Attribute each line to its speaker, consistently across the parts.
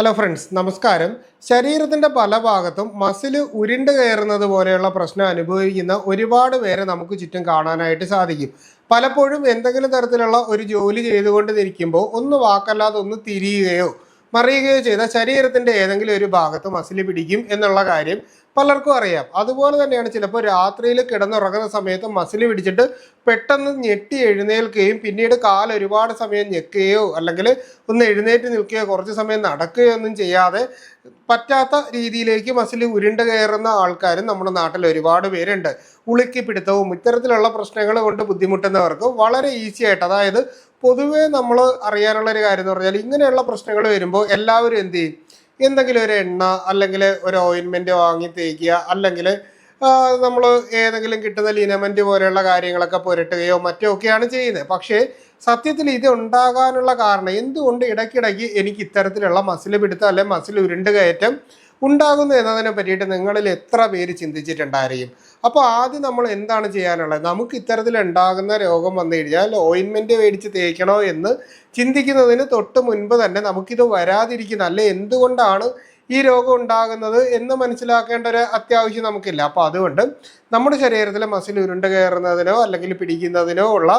Speaker 1: Hello friends നമസ്കാരം. ശരീരത്തിന്റെ പല ഭാഗത്തും മസിൽ ഉരുണ്ട് കയറുന്നത് പോലെയുള്ള പ്രശ്നം അനുഭവിക്കുന്ന ഒരുപാട് പേരെ നമുക്ക് ചുറ്റും കാണാനായിട്ട് സാധിക്കും. പലപ്പോഴും എന്തെങ്കിലും തരത്തിലുള്ള ഒരു ജോലി ചെയ്തുകൊണ്ട് ഇരിക്കുമ്പോൾ ഒന്ന് വാക്കല്ലാതെ ഒന്ന് തിരിയുകയോ മറിയുകയോ ചെയ്ത ശരീരത്തിന്റെ ഏതെങ്കിലും ഒരു ഭാഗത്ത് മസിൽ പിടിക്കും എന്നുള്ള കാര്യം പലർക്കും അറിയാം. അതുപോലെ തന്നെയാണ് ചിലപ്പോൾ രാത്രിയിൽ കിടന്നുറങ്ങുന്ന സമയത്ത് മസിൽ പിടിച്ചിട്ട് പെട്ടെന്ന് ഞെട്ടി എഴുന്നേൽക്കുകയും പിന്നീട് കാൽ ഒരുപാട് സമയം ഞെക്കുകയോ അല്ലെങ്കിൽ ഒന്ന് എഴുന്നേറ്റ് നിൽക്കുകയോ കുറച്ച് സമയം നടക്കുകയോ ഒന്നും ചെയ്യാതെ പറ്റാത്ത രീതിയിലേക്ക് മസിൽ ഉരുണ്ട് കയറുന്ന ആൾക്കാരും നമ്മുടെ നാട്ടിൽ ഒരുപാട് പേരുണ്ട്. ഉളുക്കിപ്പിടുത്തവും ഇത്തരത്തിലുള്ള പ്രശ്നങ്ങൾ കൊണ്ട് ബുദ്ധിമുട്ടുന്നവർക്ക് വളരെ ഈസി ആയിട്ട് അതായത് പൊതുവേ നമ്മൾ അറിയാനുള്ള ഒരു കാര്യം എന്ന് പറഞ്ഞാൽ ഇങ്ങനെയുള്ള പ്രശ്നങ്ങൾ വരുമ്പോൾ എല്ലാവരും എന്ത് ചെയ്യും? എന്തെങ്കിലും ഒരു എണ്ണ അല്ലെങ്കിൽ ഒരു ഓയിൻമെന്റ് വാങ്ങി തേക്കുക അല്ലെങ്കിൽ നമ്മൾ ഏതെങ്കിലും കിട്ടുന്ന ലിനമെന്റ് പോലെയുള്ള കാര്യങ്ങളൊക്കെ പുരട്ടുകയോ മറ്റോ ഒക്കെയാണ് ചെയ്യുന്നത്. പക്ഷേ സത്യത്തിൽ ഇത് ഉണ്ടാകാനുള്ള കാരണം എന്തുകൊണ്ട് ഇടയ്ക്കിടയ്ക്ക് എനിക്ക് ഇത്തരത്തിലുള്ള മസിൽ പിടുത്തം അല്ലെങ്കിൽ മസിൽ ഉരുണ്ട് കയറ്റം ഉണ്ടാകുന്നു എന്നതിനെ പറ്റിയിട്ട് നിങ്ങളിൽ എത്ര പേര് ചിന്തിച്ചിട്ടുണ്ടായിരിക്കും അപ്പോൾ ആദ്യം നമ്മൾ എന്താണ് ചെയ്യാനുള്ളത്? നമുക്ക് ഇത്തരത്തിൽ ഉണ്ടാകുന്ന രോഗം വന്നു കഴിഞ്ഞാൽ ഓയിൻമെന്റ് മേടിച്ച് തേക്കണോ എന്ന് ചിന്തിക്കുന്നതിന് തൊട്ട് മുൻപ് തന്നെ നമുക്കിത് വരാതിരിക്കുന്ന അല്ലെ എന്തുകൊണ്ടാണ് ഈ രോഗം ഉണ്ടാകുന്നത് എന്ന് മനസ്സിലാക്കേണ്ട ഒരു അത്യാവശ്യം നമുക്കില്ല. അപ്പോൾ അതുകൊണ്ട് നമ്മുടെ ശരീരത്തിലെ മസിൽ ഉരുണ്ട കയറുന്നതിനോ അല്ലെങ്കിൽ പിടിക്കുന്നതിനോ ഉള്ള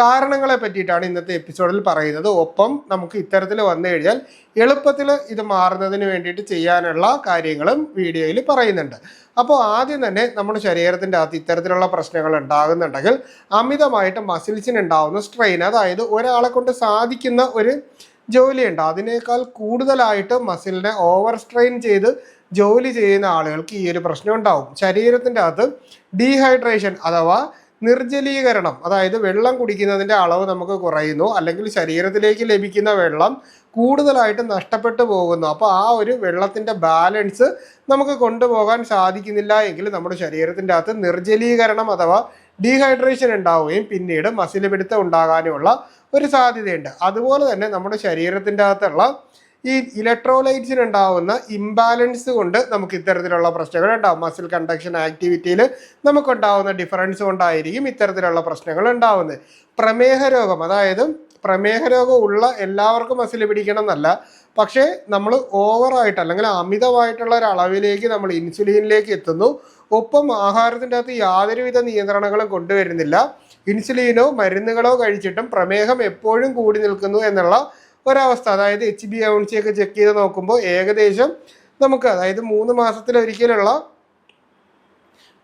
Speaker 1: കാരണങ്ങളെ പറ്റിയിട്ടാണ് ഇന്നത്തെ എപ്പിസോഡിൽ പറയുന്നത്. ഒപ്പം നമുക്ക് ഇത്തരത്തിൽ വന്നു കഴിഞ്ഞാൽ എളുപ്പത്തിൽ ഇത് മാറുന്നതിന് വേണ്ടിയിട്ട് ചെയ്യാനുള്ള കാര്യങ്ങളും വീഡിയോയിൽ പറയുന്നുണ്ട്. അപ്പോൾ ആദ്യം തന്നെ നമ്മുടെ ശരീരത്തിന്റെ അകത്ത് ഇത്തരത്തിലുള്ള പ്രശ്നങ്ങൾ ഉണ്ടാകുന്നുണ്ടെങ്കിൽ അമിതമായിട്ട് മസിൽസിന് ഉണ്ടാകുന്ന സ്ട്രെയിൻ അതായത് ഒരാളെ കൊണ്ട് സാധിക്കുന്ന ഒരു ജോലിയുണ്ട്. അതിനേക്കാൾ കൂടുതലായിട്ട് മസിലിനെ ഓവർ സ്ട്രെയിൻ ചെയ്ത് ജോലി ചെയ്യുന്ന ആളുകൾക്ക് ഈ ഒരു പ്രശ്നം ഉണ്ടാവും. ശരീരത്തിന്റെ അകത്ത് ഡീഹൈഡ്രേഷൻ അഥവാ നിർജലീകരണം അതായത് വെള്ളം കുടിക്കുന്നതിന്റെ അളവ് നമുക്ക് കുറയുന്നു അല്ലെങ്കിൽ ശരീരത്തിലേക്ക് ലഭിക്കുന്ന വെള്ളം കൂടുതലായിട്ട് നഷ്ടപ്പെട്ടു പോകുന്നു. അപ്പോൾ ആ ഒരു വെള്ളത്തിന്റെ ബാലൻസ് നമുക്ക് കൊണ്ടുപോകാൻ സാധിക്കുന്നില്ല എങ്കിൽ നമ്മുടെ ശരീരത്തിന്റെ അകത്ത് നിർജലീകരണം അഥവാ ഡീഹൈഡ്രേഷൻ ഉണ്ടാവുകയും പിന്നീട് മസിൽ പിടുത്തം ഉണ്ടാകാനുമുള്ള ഒരു സാധ്യതയുണ്ട്. അതുപോലെ തന്നെ നമ്മുടെ ശരീരത്തിന്റെ അകത്തുള്ള ഈ ഇലക്ട്രോലൈറ്റ്സിന് ഉണ്ടാവുന്ന ഇംബാലൻസ് കൊണ്ട് നമുക്ക് ഇത്തരത്തിലുള്ള പ്രശ്നങ്ങൾ ഉണ്ടാവും. മസിൽ കണ്ടക്ഷൻ ആക്ടിവിറ്റിയിൽ നമുക്കുണ്ടാവുന്ന ഡിഫറൻസ് കൊണ്ടായിരിക്കും ഇത്തരത്തിലുള്ള പ്രശ്നങ്ങൾ ഉണ്ടാവുന്നത്. പ്രമേഹ രോഗം അതായത് പ്രമേഹ രോഗം ഉള്ള എല്ലാവർക്കും മസിൽ പിടിക്കണം എന്നല്ല. പക്ഷേ നമ്മൾ ഓവറായിട്ട് അല്ലെങ്കിൽ അമിതമായിട്ടുള്ള ഒരു അളവിലേക്ക് നമ്മൾ ഇൻസുലിനിലേക്ക് എത്തുന്നു. ഒപ്പം ആഹാരത്തിന്റെ അകത്ത് യാതൊരുവിധ നിയന്ത്രണങ്ങളും കൊണ്ടുവരുന്നില്ല. ഇൻസുലിനോ മരുന്നുകളോ കഴിച്ചിട്ടും പ്രമേഹം എപ്പോഴും കൂടി നിൽക്കുന്നു എന്നുള്ള ഒരവസ്ഥ. അതായത് എച്ച് ബി എ ഒക്കെ ചെക്ക് ചെയ്ത് നോക്കുമ്പോൾ ഏകദേശം നമുക്ക് അതായത് മൂന്ന് മാസത്തിലൊരിക്കലുള്ള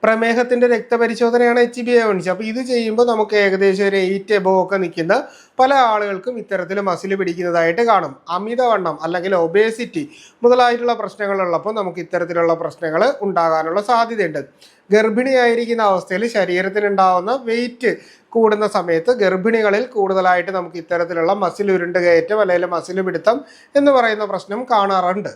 Speaker 1: പ്രമേഹത്തിന്റെ രക്തപരിശോധനയാണ് H B A one C അപ്പോൾ ഇത് ചെയ്യുമ്പോൾ നമുക്ക് ഏകദേശം ഒരു എയ്റ്റ് എബോ ഒക്കെ നിൽക്കുന്ന പല ആളുകൾക്കും ഇത്തരത്തിൽ മസിൽ പിടിക്കുന്നതായിട്ട് കാണും. അമിതവണ്ണം അല്ലെങ്കിൽ ഒബേസിറ്റി മുതലായിട്ടുള്ള പ്രശ്നങ്ങളുള്ളപ്പോൾ നമുക്ക് ഇത്തരത്തിലുള്ള പ്രശ്നങ്ങൾ ഉണ്ടാകാനുള്ള സാധ്യതയുണ്ട്. ഗർഭിണിയായിരിക്കുന്ന അവസ്ഥയിൽ ശരീരത്തിനുണ്ടാവുന്ന വെയിറ്റ് കൂടുന്ന സമയത്ത് ഗർഭിണികളിൽ കൂടുതലായിട്ട് നമുക്ക് ഇത്തരത്തിലുള്ള മസിൽ ഉരുണ്ട് കയറ്റം അല്ലെങ്കിൽ മസിൽ പിടുത്തം എന്ന് പറയുന്ന പ്രശ്നം കാണാറുണ്ട്.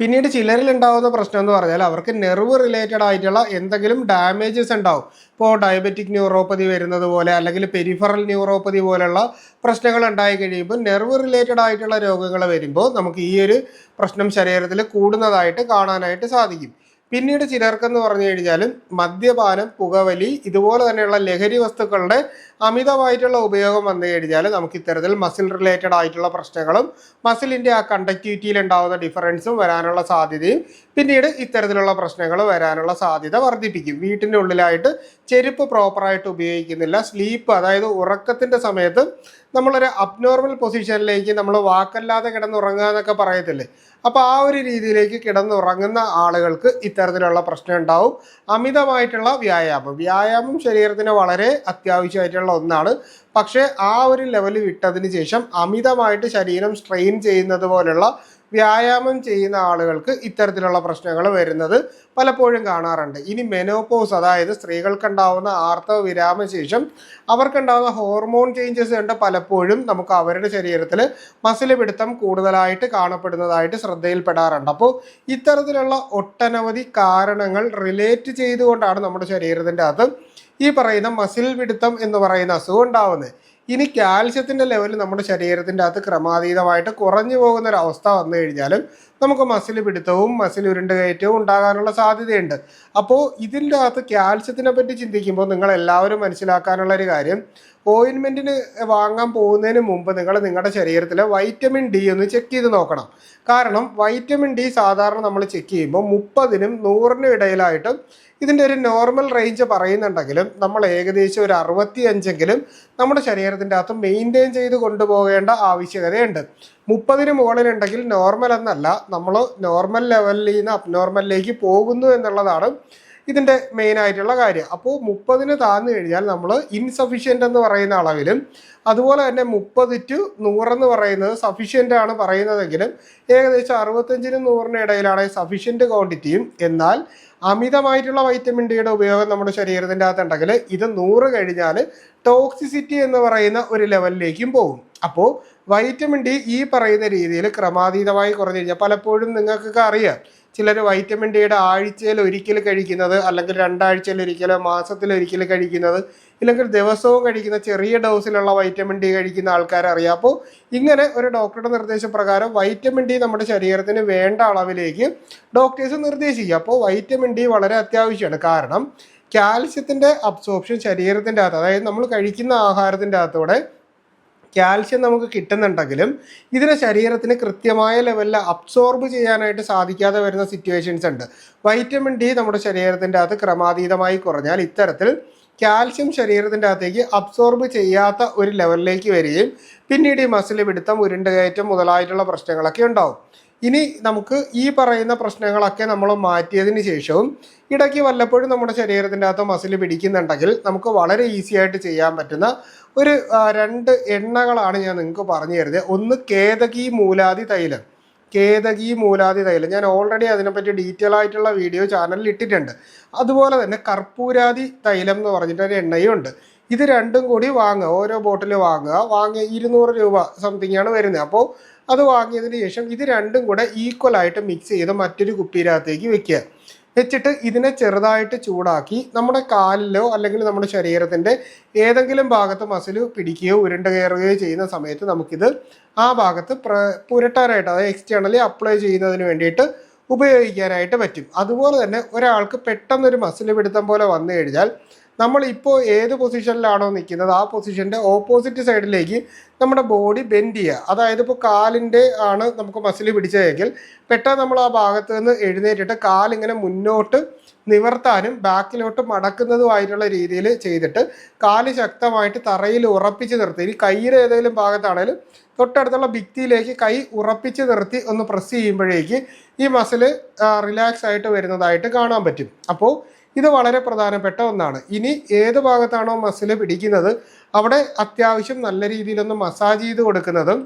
Speaker 1: പിന്നീട് ചിലരിൽ ഉണ്ടാകുന്ന പ്രശ്നം എന്ന് പറഞ്ഞാൽ അവർക്ക് നെർവ് റിലേറ്റഡ് ആയിട്ടുള്ള എന്തെങ്കിലും ഡാമേജസ് ഉണ്ടാവും. ഇപ്പോൾ ഡയബറ്റിക് ന്യൂറോപ്പതി വരുന്നത് പോലെ അല്ലെങ്കിൽ പെരിഫറൽ ന്യൂറോപ്പതി പോലെയുള്ള പ്രശ്നങ്ങൾ ഉണ്ടായി കഴിയുമ്പോൾ നെർവ് റിലേറ്റഡ് ആയിട്ടുള്ള രോഗങ്ങൾ വരുമ്പോൾ നമുക്ക് ഈ ഒരു പ്രശ്നം ശരീരത്തിൽ കൂടുന്നതായിട്ട് കാണാനായിട്ട് സാധിക്കും. പിന്നീട് ചിലർക്കെന്ന് പറഞ്ഞു കഴിഞ്ഞാൽ മദ്യപാനം പുകവലി ഇതുപോലെ തന്നെയുള്ള ലഹരി വസ്തുക്കളുടെ അമിതമായിട്ടുള്ള ഉപയോഗം വന്നു കഴിഞ്ഞാൽ നമുക്ക് ഇത്തരത്തിൽ മസിൽ റിലേറ്റഡ് ആയിട്ടുള്ള പ്രശ്നങ്ങളും മസിലിന്റെ ആ കണ്ടക്ടിവിറ്റിയിൽ ഉണ്ടാകുന്ന ഡിഫറൻസും വരാനുള്ള സാധ്യതയും പിന്നീട് ഇത്തരത്തിലുള്ള പ്രശ്നങ്ങൾ വരാനുള്ള സാധ്യത വർദ്ധിപ്പിക്കും. വീട്ടിന്റെ ഉള്ളിലായിട്ട് ചെരുപ്പ് പ്രോപ്പറായിട്ട് ഉപയോഗിക്കുന്നില്ല. സ്ലീപ്പ് അതായത് ഉറക്കത്തിന്റെ സമയത്ത് നമ്മളൊരു അബ്നോർമൽ പൊസിഷനിലേക്ക് നമ്മൾ വാക്കല്ലാതെ കിടന്നുറങ്ങുക എന്നൊക്കെ പറയത്തില്ലേ? അപ്പോൾ ആ ഒരു രീതിയിലേക്ക് കിടന്നുറങ്ങുന്ന ആളുകൾക്ക് ഇത്തരത്തിലുള്ള പ്രശ്നം ഉണ്ടാവും. അമിതമായിട്ടുള്ള വ്യായാമം. വ്യായാമം ശരീരത്തിന് വളരെ അത്യാവശ്യമായിട്ടുള്ള ഒന്നാണ്. പക്ഷേ ആ ഒരു ലെവൽ വിട്ടതിന് ശേഷം അമിതമായിട്ട് ശരീരം സ്ട്രെയിൻ ചെയ്യുന്നത് പോലുള്ള വ്യായാമം ചെയ്യുന്ന ആളുകൾക്ക് ഇത്തരത്തിലുള്ള പ്രശ്നങ്ങൾ വരുന്നത് പലപ്പോഴും കാണാറുണ്ട്. ഇനി മെനോപോസ് അതായത് സ്ത്രീകൾക്കുണ്ടാവുന്ന ആർത്തവ വിരാമശേഷം അവർക്കുണ്ടാവുന്ന ഹോർമോൺ ചേഞ്ചസ് ഉണ്ട് പലപ്പോഴും നമുക്ക് അവരുടെ ശരീരത്തിൽ മസിൽ പിടുത്തം കൂടുതലായിട്ട് കാണപ്പെടുന്നതായിട്ട് ശ്രദ്ധയിൽപ്പെടാറുണ്ട്. അപ്പോൾ ഇത്തരത്തിലുള്ള ഒട്ടനവധി കാരണങ്ങൾ റിലേറ്റ് ചെയ്തുകൊണ്ടാണ് നമ്മുടെ ശരീരത്തിന്റെ അകത്ത് ഈ പറയുന്ന മസിൽ പിടുത്തം എന്ന് പറയുന്ന അസുഖം ഉണ്ടാവുന്നത്. ഇനി കാൽഷ്യത്തിന്റെ ലെവൽ നമ്മുടെ ശരീരത്തിന്റെ അകത്ത് ക്രമാതീതമായിട്ട് കുറഞ്ഞു പോകുന്ന ഒരു അവസ്ഥ വന്നു കഴിഞ്ഞാലും നമുക്ക് മസിൽ പിടുത്തവും മസിൽ ഉരുണ്ട് കയറ്റവും ഉണ്ടാകാനുള്ള സാധ്യതയുണ്ട്. അപ്പോൾ ഇതിന്റെ അകത്ത് കാൽസ്യത്തിനെ പറ്റി ചിന്തിക്കുമ്പോൾ നിങ്ങൾ എല്ലാവരും മനസ്സിലാക്കാനുള്ള ഒരു കാര്യം ഓയിൻമെന്റിന് വാങ്ങാൻ പോകുന്നതിന് മുമ്പ് നിങ്ങൾ നിങ്ങളുടെ ശരീരത്തിലെ വൈറ്റമിൻ ഡി ഒന്ന് ചെക്ക് ചെയ്ത് നോക്കണം. കാരണം വൈറ്റമിൻ ഡി സാധാരണ നമ്മൾ ചെക്ക് ചെയ്യുമ്പോൾ മുപ്പതിനും നൂറിനും ഇടയിലായിട്ടും ഇതിന്റെ ഒരു നോർമൽ റേഞ്ച് പറയുന്നുണ്ടെങ്കിലും നമ്മൾ ഏകദേശം ഒരു അറുപത്തി അഞ്ചെങ്കിലും നമ്മുടെ ശരീരത്തിന്റെ അകത്ത് മെയിന്റെയിൻ ചെയ്ത് കൊണ്ടുപോകേണ്ട ആവശ്യകതയുണ്ട്. മുപ്പതിന് മുകളിലുണ്ടെങ്കിൽ നോർമൽ എന്നല്ല നമ്മൾ നോർമൽ ലെവലിൽ നിന്ന് അബ്നോർമലിലേക്ക് പോകുന്നു എന്നുള്ളതാണ് ഇതിന്റെ മെയിൻ ആയിട്ടുള്ള കാര്യം. അപ്പോൾ മുപ്പതിന് താന്നു കഴിഞ്ഞാൽ നമ്മൾ ഇൻസഫിഷ്യന്റ് എന്ന് പറയുന്ന അളവിലും അതുപോലെ തന്നെ മുപ്പത് ടു നൂറെന്ന് പറയുന്നത് സഫിഷ്യന്റ് ആണ് പറയുന്നതെങ്കിലും ഏകദേശം അറുപത്തഞ്ചിനും നൂറിനും ഇടയിലാണ് സഫിഷ്യന്റ് ക്വാണ്ടിറ്റിയും എന്നാൽ അമിതമായിട്ടുള്ള വൈറ്റമിൻ ഡിയുടെ ഉപയോഗം നമ്മുടെ ശരീരത്തിന്റെ അകത്തുണ്ടെങ്കിൽ ഇത് നൂറ് കഴിഞ്ഞാൽ ടോക്സിസിറ്റി എന്ന് പറയുന്ന ഒരു ലെവലിലേക്കും പോകും. അപ്പോൾ വൈറ്റമിൻ ഡി ഈ പറയുന്ന രീതിയിൽ ക്രമാതീതമായി കുറഞ്ഞു കഴിഞ്ഞാൽ പലപ്പോഴും നിങ്ങൾക്കൊക്കെ അറിയാം. ചിലർ വൈറ്റമിൻ ഡിയുടെ ആഴ്ചയിൽ ഒരിക്കൽ കഴിക്കുന്നത് അല്ലെങ്കിൽ രണ്ടാഴ്ചയിൽ ഒരിക്കലോ മാസത്തിൽ ഒരിക്കൽ കഴിക്കുന്നത് ഇല്ലെങ്കിൽ ദിവസവും കഴിക്കുന്ന ചെറിയ ഡോസിലുള്ള വൈറ്റമിൻ ഡി കഴിക്കുന്ന ആൾക്കാരെ അറിയാം. അപ്പോൾ ഇങ്ങനെ ഒരു ഡോക്ടറുടെ നിർദ്ദേശപ്രകാരം വൈറ്റമിൻ ഡി നമ്മുടെ ശരീരത്തിന് വേണ്ട അളവിലേക്ക് ഡോക്ടേഴ്സ് നിർദ്ദേശിക്കുക അപ്പോൾ വൈറ്റമിൻ ഡി വളരെ അത്യാവശ്യമാണ്. കാരണം കാൽസ്യത്തിന്റെ അബ്സോർപ്ഷൻ ശരീരത്തിന്റെ അകത്ത് അതായത് നമ്മൾ കഴിക്കുന്ന ആഹാരത്തിന്റെ അകത്തൂടെ കാൽസ്യം നമുക്ക് കിട്ടുന്നുണ്ടെങ്കിലും ഇതിനെ ശരീരത്തിന് കൃത്യമായ ലെവലിൽ അബ്സോർബ് ചെയ്യാനായിട്ട് സാധിക്കാതെ വരുന്ന സിറ്റുവേഷൻസ് ഉണ്ട്. വൈറ്റമിൻ ഡി നമ്മുടെ ശരീരത്തിന്റെ അകത്ത് ക്രമാതീതമായി കുറഞ്ഞാൽ ഇത്തരത്തിൽ കാൽഷ്യം ശരീരത്തിന്റെ അകത്തേക്ക് അബ്സോർബ് ചെയ്യാത്ത ഒരു ലെവലിലേക്ക് വരികയും പിന്നീട് ഈ മസിൽ പിടുത്തം ഉരുണ്ടുകയറ്റം മുതലായിട്ടുള്ള പ്രശ്നങ്ങളൊക്കെ ഉണ്ടാവും. ഇനി നമുക്ക് ഈ പറയുന്ന പ്രശ്നങ്ങളൊക്കെ നമ്മൾ മാറ്റിയതിന് ശേഷവും ഇടയ്ക്ക് വല്ലപ്പോഴും നമ്മുടെ ശരീരത്തിന്റെ അകത്ത് മസിൽ പിടിക്കുന്നുണ്ടെങ്കിൽ നമുക്ക് വളരെ ഈസി ആയിട്ട് ചെയ്യാൻ പറ്റുന്ന ഒരു രണ്ട് എണ്ണകളാണ് ഞാൻ നിങ്ങൾക്ക് പറഞ്ഞു തരുന്നത്. ഒന്ന് കേതകി മൂലാതി തൈലം. കേതകി മൂലാതി തൈലം. ഞാൻ ഓൾറെഡി അതിനെപ്പറ്റി ഡീറ്റെയിൽ ആയിട്ടുള്ള വീഡിയോ ചാനലിൽ ഇട്ടിട്ടുണ്ട്. അതുപോലെ തന്നെ കർപ്പൂരാതി തൈലം എന്ന് പറഞ്ഞിട്ട് ഒരു എണ്ണയും ഉണ്ട്. ഇത് രണ്ടും കൂടി വാങ്ങുക ഓരോ ബോട്ടിൽ വാങ്ങുക. വാങ്ങിയ ഇരുന്നൂറ് രൂപ സംതിങ് ആണ് വരുന്നത്. അപ്പോൾ അത് വാങ്ങിയതിന് ശേഷം ഇത് രണ്ടും കൂടെ ഈക്വൽ ആയിട്ട് മിക്സ് ചെയ്ത് മറ്റൊരു കുപ്പിയിലകത്തേക്ക് വെക്കുക. വെച്ചിട്ട് ഇതിനെ ചെറുതായിട്ട് ചൂടാക്കി നമ്മുടെ കാലിലോ അല്ലെങ്കിൽ നമ്മുടെ ശരീരത്തിന്റെ ഏതെങ്കിലും ഭാഗത്ത് മസിൽ പിടിക്കുകയോ ഉരുണ്ട കയറുകയോ ചെയ്യുന്ന സമയത്ത് നമുക്കിത് ആ ഭാഗത്ത് പ്ര പുരട്ടാനായിട്ട് അതായത് എക്സ്റ്റേണലി അപ്ലൈ ചെയ്യുന്നതിന് വേണ്ടിയിട്ട് ഉപയോഗിക്കാനായിട്ട് പറ്റും. അതുപോലെ തന്നെ ഒരാൾക്ക് പെട്ടെന്നൊരു മസിൽ പിടുത്തം പോലെ വന്നു കഴിഞ്ഞാൽ നമ്മളിപ്പോൾ ഏത് പൊസിഷനിലാണോ നിൽക്കുന്നത് ആ പൊസിഷന്റെ ഓപ്പോസിറ്റ് സൈഡിലേക്ക് നമ്മുടെ ബോഡി ബെൻഡ് ചെയ്യുക. അതായത് ഇപ്പോൾ കാലിന്റെ ആണ് നമുക്ക് മസിൽ പിടിച്ചതെങ്കിൽ പെട്ടെന്ന് നമ്മൾ ആ ഭാഗത്ത് നിന്ന് എഴുന്നേറ്റിട്ട് കാലിങ്ങനെ മുന്നോട്ട് നിവർത്താനും ബാക്കിലോട്ട് മടക്കുന്നതുമായിട്ടുള്ള രീതിയിൽ ചെയ്തിട്ട് കാൽ ശക്തമായിട്ട് തറയിൽ ഉറപ്പിച്ച് നിർത്തി. ഇനി കയ്യിൽ ഏതെങ്കിലും ഭാഗത്താണേലും തൊട്ടടുത്തുള്ള ഭിത്തിയിലേക്ക് കൈ ഉറപ്പിച്ച് നിർത്തി ഒന്ന് പ്രസ് ചെയ്യുമ്പോഴേക്ക് ഈ മസിൽ റിലാക്സ് ആയിട്ട് വരുന്നതായിട്ട് കാണാൻ പറ്റും. അപ്പോൾ ഇത് വളരെ പ്രധാനപ്പെട്ട ഒന്നാണ്. ഇനി ഏത് ഭാഗത്താണോ മസിൽ പിടിക്കുന്നത് അവിടെ അത്യാവശ്യം നല്ല രീതിയിലൊന്ന് മസാജ് ചെയ്ത് കൊടുക്കുന്നതും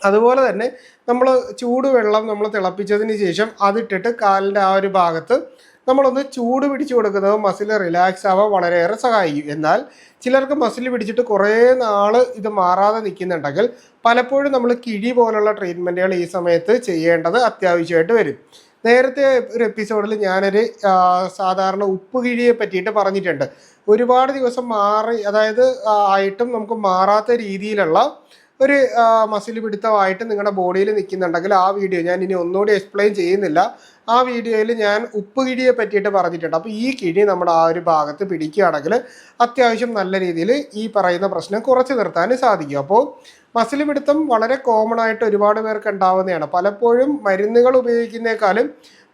Speaker 1: അതുപോലെ തന്നെ നമ്മൾ ചൂടുവെള്ളം നമ്മൾ തിളപ്പിച്ചതിന് ശേഷം അതിട്ടിട്ട് കാലിന്റെ ആ ഒരു ഭാഗത്ത് നമ്മളൊന്ന് ചൂട് പിടിച്ചു കൊടുക്കുന്നത് മസിൽ റിലാക്സ് ആവാൻ വളരെയേറെ സഹായിക്കും. എന്നാൽ ചിലർക്ക് മസിൽ പിടിച്ചിട്ട് കുറേ നാൾ ഇത് മാറാതെ നിൽക്കുന്നുണ്ടെങ്കിൽ പലപ്പോഴും നമ്മൾ കിഴി പോലുള്ള ട്രീറ്റ്മെന്റുകൾ ഈ സമയത്ത് ചെയ്യേണ്ടത് അത്യാവശ്യമായിട്ട് വരും. നേരത്തെ ഒരു എപ്പിസോഡിൽ ഞാനൊരു സാധാരണ ഉപ്പ് കിഴിയെ പറ്റിയിട്ട് പറഞ്ഞിട്ടുണ്ട്. ഒരുപാട് ദിവസം മാറി അതായത് ആയിട്ടും നമുക്ക് മാറാത്ത രീതിയിലുള്ള ഒരു മസിൽ പിടുത്തമായിട്ട് നിങ്ങളുടെ ബോഡിയിൽ നിൽക്കുന്നുണ്ടെങ്കിൽ ആ വീഡിയോ ഞാൻ ഇനി ഒന്നുകൂടി എക്സ്പ്ലെയിൻ ചെയ്യുന്നില്ല. ആ വീഡിയോയിൽ ഞാൻ ഉപ്പ് കിഴിയെ പറ്റിയിട്ട് പറഞ്ഞിട്ടുണ്ട്. അപ്പോൾ ഈ കിഴി നമ്മുടെ ആ ഒരു ഭാഗത്ത് പിടിക്കുകയാണെങ്കിൽ അത്യാവശ്യം നല്ല രീതിയിൽ ഈ പറയുന്ന പ്രശ്നം കുറച്ച് നിർത്താൻ സാധിക്കും. അപ്പോൾ മസിൽ പിടുത്തം വളരെ കോമൺ ആയിട്ട് ഒരുപാട് പേർക്ക് ഉണ്ടാവുന്നതാണ്. പലപ്പോഴും മരുന്നുകൾ ഉപയോഗിക്കുന്നേക്കാളും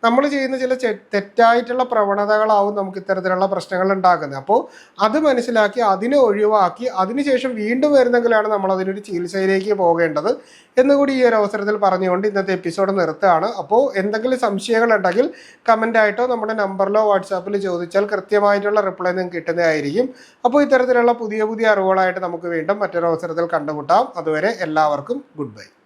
Speaker 1: നമ്മൾ ചെയ്യുന്ന ചില തെറ്റായിട്ടുള്ള പ്രവണതകളാവും നമുക്ക് ഇത്തരത്തിലുള്ള പ്രശ്നങ്ങൾ ഉണ്ടാക്കുന്നത് അപ്പോൾ അത് മനസ്സിലാക്കി അതിനെ ഒഴിവാക്കി അതിനുശേഷം വീണ്ടും വരുന്നെങ്കിലാണ് നമ്മൾ അതിനൊരു ചികിത്സയിലേക്ക് പോകേണ്ടത് എന്നുകൂടി ഈ ഒരു അവസരത്തിൽ പറഞ്ഞുകൊണ്ട് ഇന്നത്തെ എപ്പിസോഡ് നിർത്തുകയാണ്. അപ്പോൾ എന്തെങ്കിലും സംശയങ്ങൾ ഉണ്ടെങ്കിൽ കമന്റായിട്ടോ നമ്മുടെ നമ്പറിലോ വാട്സാപ്പിൽ ചോദിച്ചാൽ കൃത്യമായിട്ടുള്ള റിപ്ലൈ നിങ്ങൾക്ക് കിട്ടുന്നതായിരിക്കും. അപ്പോൾ ഇത്തരത്തിലുള്ള പുതിയ പുതിയ അറിവുകളായിട്ട് നമുക്ക് വീണ്ടും മറ്റൊരു അവസരത്തിൽ കണ്ടുമുട്ടാം. അതുവരെ എല്ലാവർക്കും ഗുഡ് ബൈ